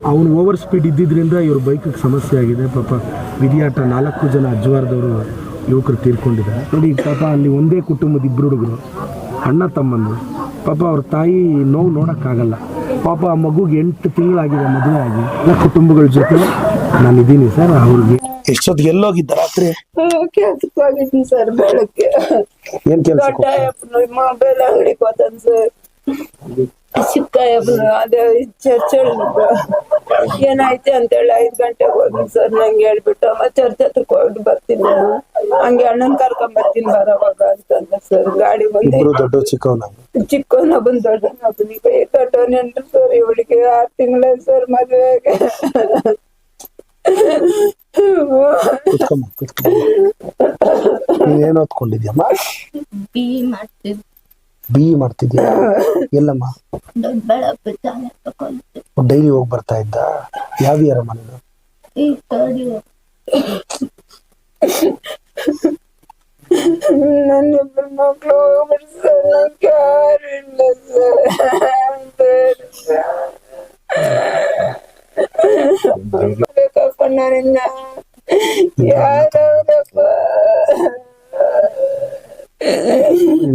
ಅವನು over speed ಇದ್ದಿದ್ದರಿಂದ ಇವ್ರ ಬೈಕಿಗೆ ಸಮಸ್ಯೆ ಆಗಿದೆ. ಪಾಪ ವಿಧಿಯಾಟ ನಾಲ್ಕು ಜನ ಅಜ್ವಾರದವರು ಯುವಕರು ತೀರ್ಕೊಂಡಿದ್ದಾರೆ. ನೋಡಿ ಪಾಪ ಅಲ್ಲಿ ಒಂದೇ ಕುಟುಂಬದ ಇಬ್ಬರು ಹುಡುಗರು ಅಣ್ಣ ತಮ್ಮಂದು ಪಾಪ ಅವ್ರ ತಾಯಿ ನೋವು ನೋಡೋಕ್ಕಾಗಲ್ಲ. ಪಾಪ ಆ ಮಗುಗೆ ಎಂಟು ತಿಂಗಳಾಗಿದೆ ಮದುವೆ ಆಗಿ. ಎಲ್ಲ ಕುಟುಂಬಗಳ ಜೊತೆ ನಾನು ಇದ್ದೀನಿ ಸರ್ ಅವ್ರಿಗೆ ಎಷ್ಟೊತ್ತಿಗೆ ಎಲ್ಲೋಗಿದ್ದ ರಾತ್ರಿ? ಕೆಲ್ಸಕ್ಕೆ ಹೋಗಿದ್ದೀನಿ ಸರ್ ಬೆಳಗ್ಗೆ. ಏನ್ ಕೆಲಸ ಮೊಬೈಲ್ ಅಂಗಡಿಗೆ ಸರ್. ಚಿಕ್ಕಯ್ಯಪ್ಪನ ಅದೇ ಚರ್ಚ್ ಏನಾಯ್ತು ಅಂತೇಳಿ ಐದ್ ಗಂಟೆಗೆ ಹೋದ್ವಿ ಸರ್ ನಂಗೆ ಹೇಳ್ಬಿಟ್ಟು ಅಮ್ಮ ಚರ್ಚ್ ಹತ್ರಕ್ಕೆ ಹೋಗಿ ಬರ್ತೀನಿ ನಾನು. ಹಂಗೆ ಅಣ್ಣನ್ ಕರ್ಕೊಂಡ್ ಬರ್ತೀನಿ ಬರೋವಾಗ ಅಂತಂದ ಸರ್. ಗಾಡಿ ಬಂದು ದೊಡ್ಡ ಚಿಕ್ಕವನ? ಚಿಕ್ಕವನ ಬಂದ್ ದೊಡ್ಡವನಿಗೆ ದೊಡ್ಡವನೇನ್ರಿ ಸರ್ ಇವಳಿಗೆ ಆರ್ ತಿಂಗಳ ಸರ್ ಮದುವೆಗೆ. ಏನ್ ಓದ್ಕೊಂಡಿದ್ಯಮ್ಮ? ಬಿ ಮಾಡ್ತಿದ್ದೆ. ಬಿ ಇ ಮಾಡ್ತಿದ್ಯಾ ಎಲ್ಲಮ್ಮ ದೊಡ್ಡಬಳ್ಳಾಪುರ ಶಾಲೆ ತಗೊಂಡು ಡೈಲಿ ಹೋಗಿ ಬರ್ತಾ ಇದ್ದ ಯಾವ ಇಯರಮ್ಮ ನೀನು ಈ ತೋಡಿ ನನ್ನ ಇಬ್ಬರು ಮಕ್ಳು ಹೋಗ್ಬಿಟ್ಟು ಸರ್ ನಂಗೆ ಯಾರು ಇಲ್ಲ ಸರ್ ಬೇಕಪ್ಪ ನಾನಿನ್ನ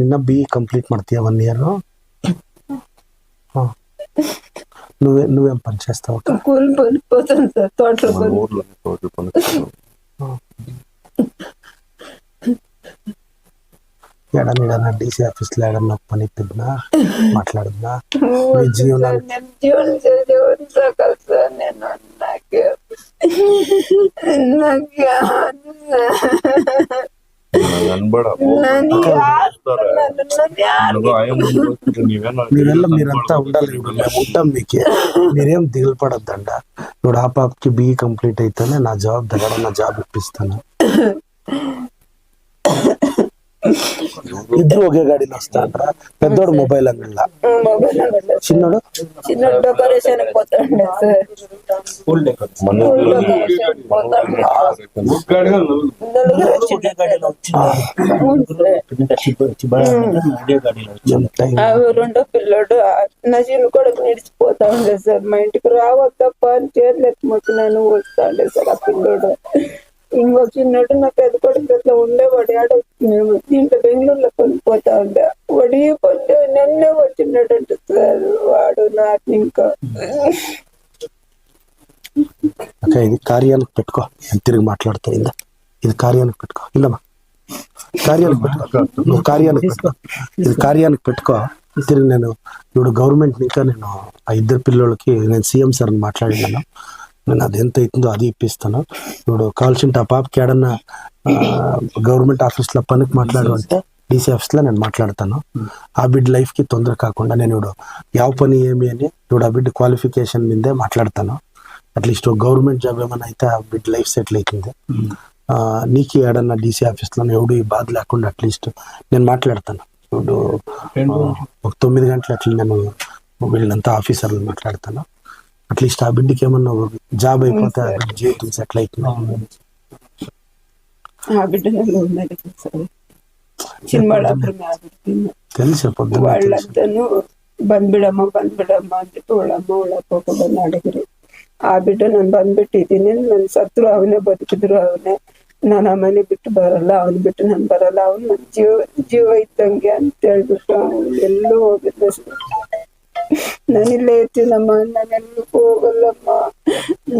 ನಿನ್ನ ಬಿ ಕಂಪ್ಲೀಟ್ ಮಾಡ್ತೀಯ ಒನ್ ಇಯರ್ ಹಾಂ నువ్వే నువ్వేం పని చేస్తావు అక్క? కూలి పని పోతాను సార్ తోటలో పని ఊర్లో తోటి పని ఏడన్నా ఏడన్నా డీసీ ఆఫీస్లో ఏడన్నా ఒక పని ఇప్పిద్దా మాట్లాడుద్దా నీ జీవనాన్ని నేను జీవనం మీరెల్ల మీరంతా ఉండాలి. మేము ఉంటాం మీకు. మీరేం దిగులు పడొద్దండ ఇప్పుడు ఆ పాపకి బి కంప్లీట్ అయితేనే నా జాబ్ దగ్గర నా జాబ్ ఇప్పిస్తాను ఇద్దరు ఒకే గాడిలో వస్తాండ్రా. పెద్దోడు మొబైల్ అంగడిలా చిన్నోడు? చిన్న డెకరేషన్ పోతాండే రెండో పిల్లోడు నా చిన్న కొడుకు నిడిచిపోతా ఉండే సార్. మా ఇంటికి రావద్దప్ప అని చేతులు ఎత్తుమొచ్చినాను వస్తా ఉండే సార్ ఆ పిల్లోడు. ఇంకో చిన్నోడు నా పెద్ద కొడుకు ఇట్లా ఉండేవాడు. మేము దీంట్లో బెంగళూరులో కొనిపోతా ఉండే. వడి పొద్దు నిన్నే వచ్చిండటంట సార్ వాడు నాకు ఇంకా ఇది కార్యానికి పెట్టుకో. నేను తిరిగి మాట్లాడుతా ఇందా ఇది కార్యానికి పెట్టుకో. ఇల్లమ్మా కార్యానికి పెట్టుకో. నువ్వు కార్యానికి పెట్టుకో. ఇది కార్యానికి పెట్టుకో. తిరిగి నేను ఇప్పుడు గవర్నమెంట్ ఇంకా నేను ఆ ఇద్దరు పిల్లలకి నేను సీఎం సార్ అని మాట్లాడినాను. నేను అది ఎంత అవుతుందో అది ఇప్పిస్తాను. ఇప్పుడు కావాల్సిన ఆ పాపకి ఏడన్నా గవర్నమెంట్ ఆఫీస్లో పనికి మాట్లాడు అంటే డీసీ ఆఫీస్లో నేను మాట్లాడతాను. ఆ బిడ్ లైఫ్కి తొందర కాకుండా నేను ఇప్పుడు ಯಾವ పని ఏమి అని ఇప్పుడు ఆ బిడ్ క్వాలిఫికేషన్ మీదే మాట్లాడతాను. అట్లీస్ట్ గవర్నమెంట్ జాబ్ ఏమైనా అయితే ఆ బిడ్ లైఫ్ సెటిల్ అవుతుంది ఆ, నీకు ఏడన్నా డీసీ ఆఫీస్లో ఎవడు ఈ బాధ లేకుండా అట్లీస్ట్ నేను మాట్లాడతాను. ఇప్పుడు ఒక తొమ్మిది గంటలు అట్లా నేను వీళ్ళంతా ఆఫీసర్లు మాట్లాడతాను. అట్లీస్ట్ ఆ బిడ్డకి ఏమన్నా జాబ్ అయిపోతే ఆ బిడ్డ జీవితం సెటిల్ అవుతుంది ఆ బిడ్డ నన్ను ఉన్నది సార్ చిన్నవాళ్ళప్పుడు ఆ బిడ్డ తెలిసి పొద్దున్న తెలుసు. వాళ్ళంతాను ಬಂದ್ಬಿಡಮ್ಮ ಬಂದ್ಬಿಡಮ್ಮ ಅಂದ್ಬಿಟ್ಟು ಅವಳಮ್ಮ ಅವಳ ಅಪ್ಪ ಕೂಡ ಅಡಗಿರಿ ಆ ಬಿಟ್ಟು ನಾನು ಬಂದ್ಬಿಟ್ಟಿದ್ದೀನಿ ನನ್ನ ಸತ್ರು ಅವನೇ ಬದುಕಿದ್ರು ಅವನೇ ನಾನು ಆ ಮನೆ ಬಿಟ್ಟು ಬರಲ್ಲ ಅವನ್ ಬಿಟ್ಟು ನಾನು ಬರಲ್ಲ ಅವ್ನು ನನ್ನ ಜೀವ ಜೀವ ಇದ್ದಂಗೆ ಅಂತ ಹೇಳ್ಬಿಟ್ಟು ಅವ್ನು ಎಲ್ಲೂ ಹೋಗಿದ್ದ ನಾನಿಲ್ಲೇ ಇರ್ತೀನಮ್ಮ ನಾನೆಲ್ಲೂ ಹೋಗಲ್ಲಮ್ಮ.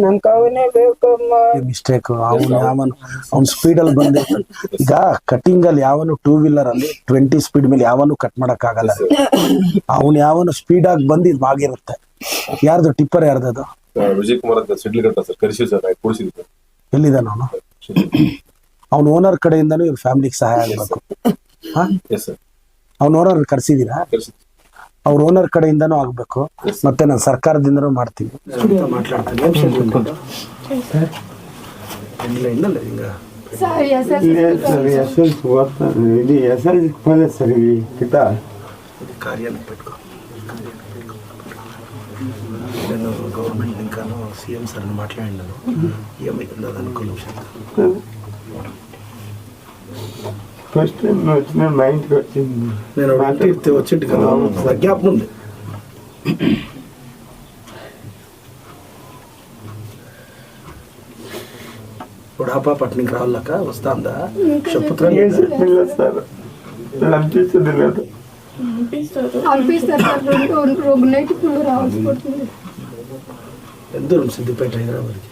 ನಮ್ಗೆ ಅವನೇ ಬೇಕಮ್ಮ. ಮಿಸ್ಟೇಕ್ ಅವನು ಯಾವನು ಅವ್ನು ಸ್ಪೀಡ್ ಅಲ್ಲಿ ಬಂದೆ ಈಗ ಕಟಿಂಗ್ ಅಲ್ಲಿ ಯಾವನು ಟೂ ವೀಲರ್ ಅಲ್ಲಿ ಟ್ವೆಂಟಿ ಸ್ಪೀಡ್ ಮೇಲೆ ಯಾವನು ಕಟ್ ಮಾಡಕ್ ಆಗಲ್ಲ ಅವನು ಯಾವನು ಸ್ಪೀಡ್ ಆಗಿ ಬಂದು ಇದು ಆಗಿರುತ್ತೆ ಯಾರ್ದು ಟಿಪ್ಪರ್ ಯಾರ್ದದು ವಿಜಯ್ ಕುಮಾರ್ ಅಂತ ಸರ್ ಕರೆಸಿ ಸರ್ ಎಲ್ಲಿದ್ದಾನ ಅವನು? ಅವ್ನ ಓನರ್ ಕಡೆಯಿಂದನೂ ಇವ್ರ ಫ್ಯಾಮಿಲಿಗೆ ಸಹಾಯ ಆಗ್ಬೇಕು. ಎಸ್ ಸರ್ ಅವ್ನ ಓನರ್ ಕರ್ಸಿದೀರಾ ಕರೆಸಿ ಅವ್ರ ಓನರ್ ಕಡೆಯಿಂದನೂ ಆಗ್ಬೇಕು ಮತ್ತೆ ನಾನು ಸರ್ಕಾರದಿಂದನೂ ಮಾಡ್ತೀನಿ ಸರ್ ಎಸ್ ಎಲ್ ಓದ್ತಾನೆ ಇದು ಎಸ್ ಎಲ್ ಸಿ ಸರ್ ಈ ಕಿತ కార్యానికి పెట్టుకో నేను గవర్నమెంట్ ఇంకాను సీఎం సార్ మాట్లాడినాను ఏమైతుందో అది అనుకో నిమిషం ఫస్ట్ టైం నువ్వు వచ్చిన మా ఇంటికి వచ్చింది. నేను మాట్లాడితే కదా. నాకు జ్ఞాపకం ఉంది. ఇప్పుడు ఆ పాప రావాలక వస్తాందా చెప్పుత్రం సార్. లంపించింది లేదు ఎంత దూరం సిద్దిపేట హైదరాబాద్కి?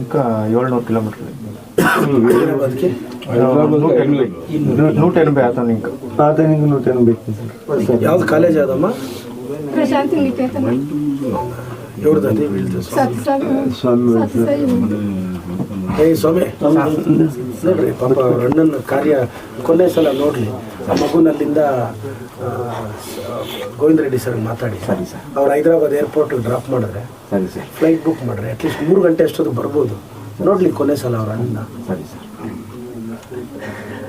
ఇంకా ఏడునూరు కిలోమీటర్లు హైదరాబాద్కి ನೂಟ ಎನಭೈ ಆತನ ఇంకా ಆತನಿಗೆ ನೂಟ ಎನಭೈ ಸರ್ ಯಾವ್ದು ಕಾಲೇಜ್ ಅದಮ್ಮ ప్రశాంతి నికేతన ఎవరిది వీళ్ళతో సత్సాయి ಸ್ವಾಮಿ సత్సాయి ಏ ಸ್ವಾಮಿ ನೋಡ್ರಿ ಪಾಪ ಅವ್ರ ಅಣ್ಣನ ಕಾರ್ಯ ಕೊನೆ ಸಲ ನೋಡ್ಲಿ ಆ ಮಗುನಲ್ಲಿಂದ ಆ, ಗೋವಿಂದ ರೆಡ್ಡಿ ಸರ್ ಮಾತಾಡಿ ಸರಿ ಸರ್ ಅವ್ರು ಹೈದರಾಬಾದ್ ಏರ್ಪೋರ್ಟ್ ಡ್ರಾಪ್ ಮಾಡಿದ್ರೆ ಸರಿ ಸರ್ ಫ್ಲೈಟ್ ಬುಕ್ ಮಾಡ್ರಿ ಅಟ್ಲೀಸ್ಟ್ ಮೂರು ಗಂಟೆ ಅಷ್ಟೊತ್ತು ಬರ್ಬೋದು ನೋಡ್ಲಿ ಕೊನೆ ಸಲ ಅವ್ರ ಅಣ್ಣ. ಸರಿ ಸರ್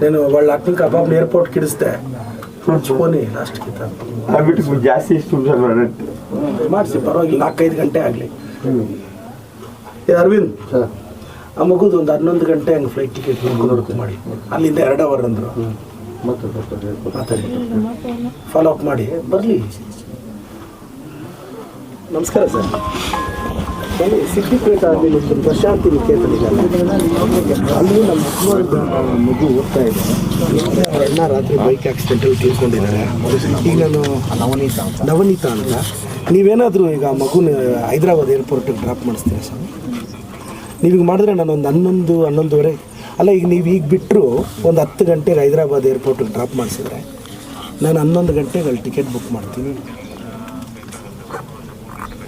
ನಾನು ಒಳ್ಳೆ ಅಕ್ಕ ಅಬ್ಬಾಬ್ನ ಏರ್ಪೋರ್ಟ್ ಕಿಡಿಸ್ದೆ. ಫೋನಿ ಲಾಸ್ಟ್ ಕಿತ್ತ. ಜಾಸ್ತಿ ಮಾಡಿಸಿ ಪರವಾಗಿಲ್ಲ. ನಾಲ್ಕೈದು ಗಂಟೆ ಆಗಲಿ. ಅರವಿಂದ್ ಆ ಮಗುದು ಒಂದು ಹನ್ನೊಂದು ಗಂಟೆ ಹಂಗೆ ಫ್ಲೈಟ್ ಟಿಕೆಟ್ ನೋಡ್ಕೊಂಡು ಮಾಡಿ. ಅಲ್ಲಿಂದ ಎರಡು ಅವರ್ ಅಂದರು. ಮಾತಾಡಿ. ಫಾಲೋ ಅಪ್ ಮಾಡಿ. ಬರಲಿ. ನಮಸ್ಕಾರ ಸರ್. ಸಿದ್ದಿಪೇಟ ಅಲ್ಲಿ ಪ್ರಶಾಂತಿ ನಿಕೇತನಿದ್ದಾರೆ ಅಲ್ಲೂ ನಮ್ಮ ಅಕ್ಕನವ್ರ ಮಗು ಓದ್ತಾ ಇದೆ ಅಣ್ಣ ರಾತ್ರಿ ಬೈಕ್ ಆಕ್ಸಿಡೆಂಟಲ್ಲಿ ತಿಳ್ಕೊಂಡಿದ್ದಾರೆ ಈಗ ನಾನು ನವನೀತ ನವನೀತ ಅಂತ ನೀವೇನಾದರೂ ಈಗ ಮಗುನ ಹೈದರಾಬಾದ್ ಏರ್ಪೋರ್ಟಿಗೆ ಡ್ರಾಪ್ ಮಾಡಿಸ್ತೀರಾ ಸರ್ ನೀವೀಗ ಮಾಡಿದ್ರೆ ನಾನು ಒಂದು ಹನ್ನೊಂದು ಹನ್ನೊಂದುವರೆ ಅಲ್ಲ ಈಗ ನೀವು ಈಗ ಬಿಟ್ಟರು ಒಂದು ಹತ್ತು ಗಂಟೆಗೆ ಹೈದರಾಬಾದ್ ಏರ್ಪೋರ್ಟಿಗೆ ಡ್ರಾಪ್ ಮಾಡಿಸಿದ್ರೆ ನಾನು ಹನ್ನೊಂದು ಗಂಟೆಗೆ ಅಲ್ಲಿ ಟಿಕೆಟ್ ಬುಕ್ ಮಾಡ್ತೀನಿ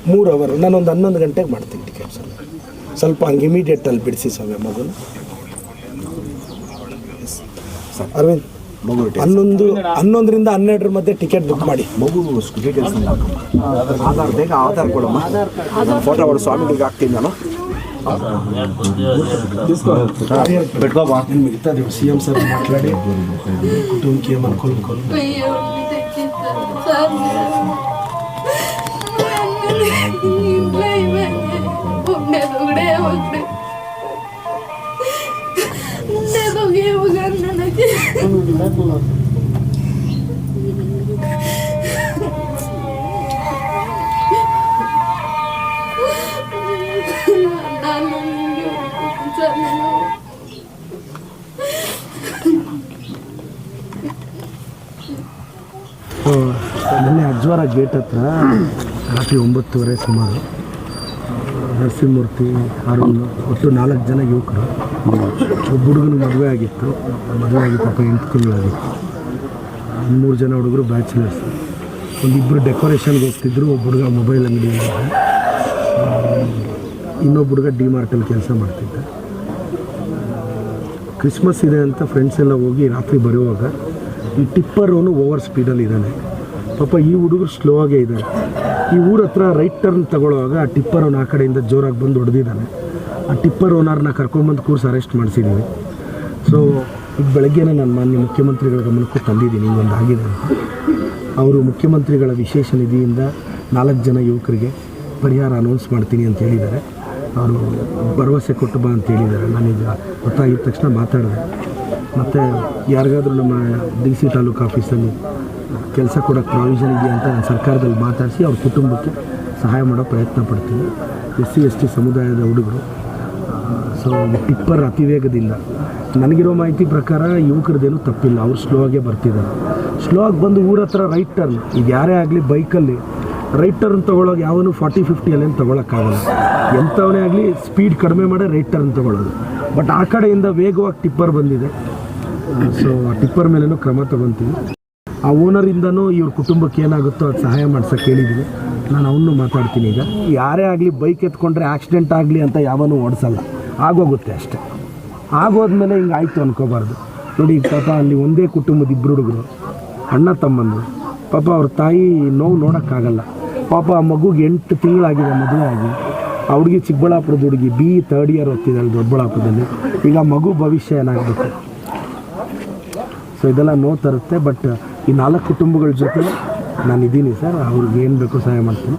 ಮೂರು ಅವರ್ ನಾನೊಂದು ಹನ್ನೊಂದು ಗಂಟೆಗೆ ಮಾಡ್ತೀನಿ ಟಿಕೆಟ್ ಸರ್ ಸ್ವಲ್ಪ ಹಂಗೆ ಇಮಿಡಿಯೇಟ್ ಅಲ್ಲಿ ಬಿಡಿಸಿ ಸ್ವಾಮಿ ಮಗುನ ಅರವಿಂದ್ ಹನ್ನೊಂದು ಹನ್ನೊಂದರಿಂದ ಹನ್ನೆರಡರ ಮಧ್ಯೆ ಟಿಕೆಟ್ ಬುಕ್ ಮಾಡಿ ಮಗು ಡೀಟೇಲ್ಸ್ ಆಧಾರ್ ಬೇಗ ಆಧಾರ್ ಕೊಡಮ್ಮ ಫೋಟೋ ಹೊಡೆದು ಸ್ವಾಮಿಗಳಿಗೆ ಹಾಕ್ತೀನಿ ನಾನು మిగతా సీఎం సార్ మాట్లాడి కుటుంబకి ఏమనుకోనుకోను ಮೊನ್ನೆ ಅಜ್ವಾರ ಗೇಟ್ ಹತ್ರ ರಾತ್ರಿ ಒಂಬತ್ತುವರೆ ಸುಮಾರು. ನರಸಿಂಹಮೂರ್ತಿ ಅರುಣ್ ಒಟ್ಟು ನಾಲ್ಕು ಜನ ಯುವಕರು. ಒಬ್ಬ ಹುಡುಗನ ಮದುವೆ ಆಗಿತ್ತು. ಮದುವೆ ಆಗಿ ಪಾಪ ಎಂಟು ತಿಂಗಳಾಗಿತ್ತು. ಮೂರು ಜನ ಹುಡುಗರು ಬ್ಯಾಚುಲರ್ಸ್. ಒಂದಿಬ್ಬರು ಡೆಕೋರೇಷನ್ಗೆ ಹೋಗ್ತಿದ್ರು, ಒಬ್ಬ ಹುಡುಗ ಮೊಬೈಲ್ ಅಂಗಡಿ ಇನ್ನೊಬ್ಬ ಹುಡುಗ ಡಿ ಮಾರ್ಟಲ್ಲಿ ಕೆಲಸ ಮಾಡ್ತಿದ್ದ. ಕ್ರಿಸ್ಮಸ್ ಇದೆ ಅಂತ ಫ್ರೆಂಡ್ಸ್ ಎಲ್ಲ ಹೋಗಿ ರಾತ್ರಿ ಬರುವಾಗ ಈ ಟಿಪ್ಪರ್ ಅವನು ಓವರ್ ಸ್ಪೀಡಲ್ಲಿ ಇದ್ದಾನೆ. ಪಾಪ ಈ ಹುಡುಗರು ಸ್ಲೋ ಆಗೇ ಇದ್ದಾರೆ. ಈ ಊರ ಹತ್ರ ರೈಟ್ ಟರ್ನ್ ತಗೊಳ್ಳುವಾಗ ಆ ಟಿಪ್ಪರ್ ಅವನು ಆ ಕಡೆಯಿಂದ ಜೋರಾಗಿ ಬಂದು ಹೊಡೆದಿದ್ದಾನೆ ಆ ಟಿಪ್ಪರ್ ಓನರ್ನ ಕರ್ಕೊಂಬಂದು ಕೂರ್ಸ್ ಅರೆಸ್ಟ್ ಮಾಡಿಸಿದ್ದೀವಿ ಸೊ ಈಗ ಬೆಳಗ್ಗೆನೇ ನಾನು ಮಾನ್ಯ ಮುಖ್ಯಮಂತ್ರಿಗಳ ಗಮನಕ್ಕೂ ತಂದಿದ್ದೀನಿ ಒಂದು ಆಗಿದೆ ಅವರು ಮುಖ್ಯಮಂತ್ರಿಗಳ ವಿಶೇಷ ನಿಧಿಯಿಂದ ನಾಲ್ಕು ಜನ ಯುವಕರಿಗೆ ಪರಿಹಾರ ಅನೌನ್ಸ್ ಮಾಡ್ತೀನಿ ಅಂತ ಹೇಳಿದ್ದಾರೆ. ಅವರು ಭರವಸೆ ಕೊಟ್ಟು ಬಾ ಅಂತ ಹೇಳಿದ್ದಾರೆ. ನಾನೀಗ ಗೊತ್ತಾಗಿದ್ದ ತಕ್ಷಣ ಮಾತಾಡಿದೆ. ಮತ್ತು ಯಾರಿಗಾದರೂ ನಮ್ಮ ಡಿ ಸಿ ತಾಲೂಕು ಆಫೀಸಲ್ಲಿ ಕೆಲಸ ಕೊಡೋಕ್ಕೆ ಪ್ರಾವಿಷನ್ ಇದೆಯಾ ಅಂತ ನಾನು ಸರ್ಕಾರದಲ್ಲಿ ಮಾತಾಡಿಸಿ ಅವ್ರ ಕುಟುಂಬಕ್ಕೆ ಸಹಾಯ ಮಾಡೋ ಪ್ರಯತ್ನ ಪಡ್ತೀನಿ. ಎಸ್ ಸಿ ಎಸ್ ಟಿ ಸಮುದಾಯದ ಹುಡುಗರು ಸೊ ಟಿಪ್ಪರ್ ಅತಿವೇಗದಿಂದ. ನನಗಿರೋ ಮಾಹಿತಿ ಪ್ರಕಾರ ಯುವಕರದೇನು ತಪ್ಪಿಲ್ಲ, ಅವ್ರು ಸ್ಲೋ ಆಗೇ ಬರ್ತಿದ್ದಾರೆ. ಸ್ಲೋ ಆಗಿ ಬಂದು ಊರ ಹತ್ರ ರೈಟ್ ಟರ್ನ್ ಈಗ ಯಾರೇ ಆಗಲಿ ಬೈಕಲ್ಲಿ ರೈಟ್ ಟರ್ನ್ ತೊಗೊಳೋದು ಯಾವನು ಫಾರ್ಟಿ ಫಿಫ್ಟಿಯಲ್ಲೇನು ತೊಗೊಳಕ್ಕಾಗಲ್ಲ. ಎಂಥವನೇ ಆಗಲಿ ಸ್ಪೀಡ್ ಕಡಿಮೆ ಮಾಡೇ ರೈಟ್ ಟರ್ನ್ ತೊಗೊಳ್ಳೋದು ಬಟ್ ಆ ಕಡೆಯಿಂದ ವೇಗವಾಗಿ ಟಿಪ್ಪರ್ ಬಂದಿದೆ. ಸೊ ಆ ಟಿಪ್ಪರ್ ಮೇಲೇನೂ ಕ್ರಮ ತಗೊತೀವಿ. ಆ ಓನರಿಂದನೂ ಇವ್ರ ಕುಟುಂಬಕ್ಕೆ ಏನಾಗುತ್ತೋ ಅದು ಸಹಾಯ ಮಾಡ್ಸೋಕೆ ಹೇಳಿದ್ದೀನಿ ನಾನು ಅವನು ಮಾತಾಡ್ತೀನಿ ಈಗ. ಯಾರೇ ಆಗಲಿ ಬೈಕ್ ಎತ್ಕೊಂಡ್ರೆ ಆಕ್ಸಿಡೆಂಟ್ ಆಗಲಿ ಅಂತ ಯಾವನೂ ಓಡಿಸಲ್ಲ. ಆಗೋಗುತ್ತೆ ಅಷ್ಟೆ. ಆಗೋದ್ಮೇಲೆ ಹಿಂಗೆ ಆಯಿತು ಅನ್ಕೋಬಾರ್ದು. ನೋಡಿ ಈಗ ಪಾಪ ಅಲ್ಲಿ ಒಂದೇ ಕುಟುಂಬದ ಇಬ್ಬರು ಹುಡುಗರು, ಅಣ್ಣ ತಮ್ಮಂದು ಪಾಪ ಅವ್ರ ತಾಯಿ ನೋವು ನೋಡೋಕ್ಕಾಗಲ್ಲ. ಪಾಪ ಆ ಮಗುಗೆ ಎಂಟು ತಿಂಗಳಾಗಿದೆ, ಮದುವೆ ಆಗಿ. ಆ ಹುಡುಗಿ ಚಿಕ್ಕಬಳ್ಳಾಪುರದ ಹುಡುಗಿ, ಬಿ ತರ್ಡ್ ಇಯರ್ ಓದ್ತಿದ್ದಾಳೆ ದೊಡ್ಡಬಳ್ಳಾಪುರದಲ್ಲಿ. ಈಗ ಮಗು ಭವಿಷ್ಯ ಏನಾಗಬೇಕು? ಸೊ ಇದೆಲ್ಲ ನೋವು ತರುತ್ತೆ ಬಟ್ ಈ ನಾಲ್ಕು ಕುಟುಂಬಗಳ ಜೊತೆ ನಾನು ಇದ್ದೀನಿ ಸರ್ ಅವ್ರಿಗೆ ಏನು ಬೇಕೋ ಸಹಾಯ ಮಾಡ್ತೀನಿ.